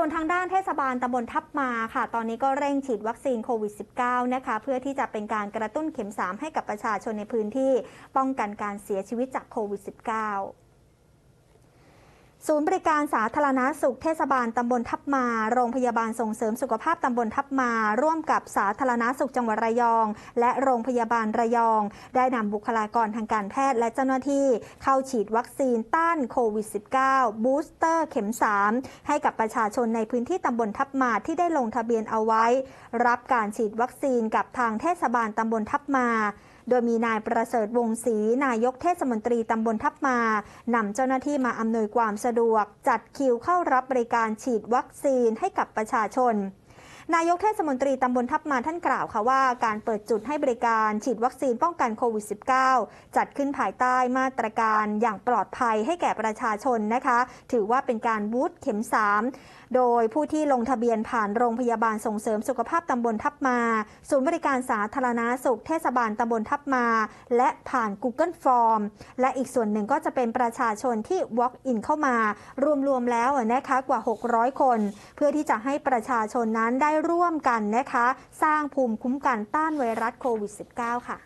ส่วนทางด้านเทศบาลตำบลทับมาค่ะ ตอนนี้ก็เร่งฉีดวัคซีนโควิด -19 นะคะ เพื่อที่จะเป็นการกระตุ้นเข็ม 3 ให้กับประชาชนในพื้นที่ ป้องกันการเสียชีวิตจากโควิด -19 ศูนย์บริการสาธารณาสุขเทศบาลตำบลทับมา โรงพยาบาลส่งเสริมสุขภาพตำบลทับมา ร่วมกับสาธารณาสุขจังหวัดระยอง และโรงพยาบาลระยอง ได้นำบุคลากรทางการแพทย์และเจ้าหน้าที่เข้าฉีดวัคซีนต้านโควิด -19 บูสเตอร์เข็ม 3 ให้กับประชาชนในพื้นที่ตำบลทับมาที่ได้ลงทะเบียนเอาไว้ รับการฉีดวัคซีนกับทางเทศบาลตำบลทับมา โดยมีนายประเสริฐวงศรีนายกเทศมนตรีตำบลทับมานำเจ้าหน้าที่มาอำนวยความสะดวก จัดคิวเข้ารับบริการฉีดวัคซีนให้กับประชาชน นายกเทศมนตรีตำบลทับมาท่านกล่าวค่ะว่าการเปิดจุดให้บริการฉีดวัคซีนป้องกันโควิด -19 จัดขึ้นภายใต้มาตรการอย่างปลอดภัยให้แก่ประชาชนนะคะ ถือว่าเป็นการบูตเข็ม 3 โดยผู้ที่ลงทะเบียนผ่านโรงพยาบาลส่งเสริมสุขภาพตำบลทับมา ศูนย์บริการสาธารณาสุขเทศบาลตำบลทับมา และผ่าน Google Form และอีกส่วนหนึ่งก็จะเป็นประชาชนที่ Walk in เข้ามารวมๆแล้วนะคะกว่า 600 คน เพื่อที่จะให้ประชาชนนั้นได้ร่วมกันนะคะ สร้างภูมิคุ้มกันต้านไวรัสโควิด -19 ค่ะ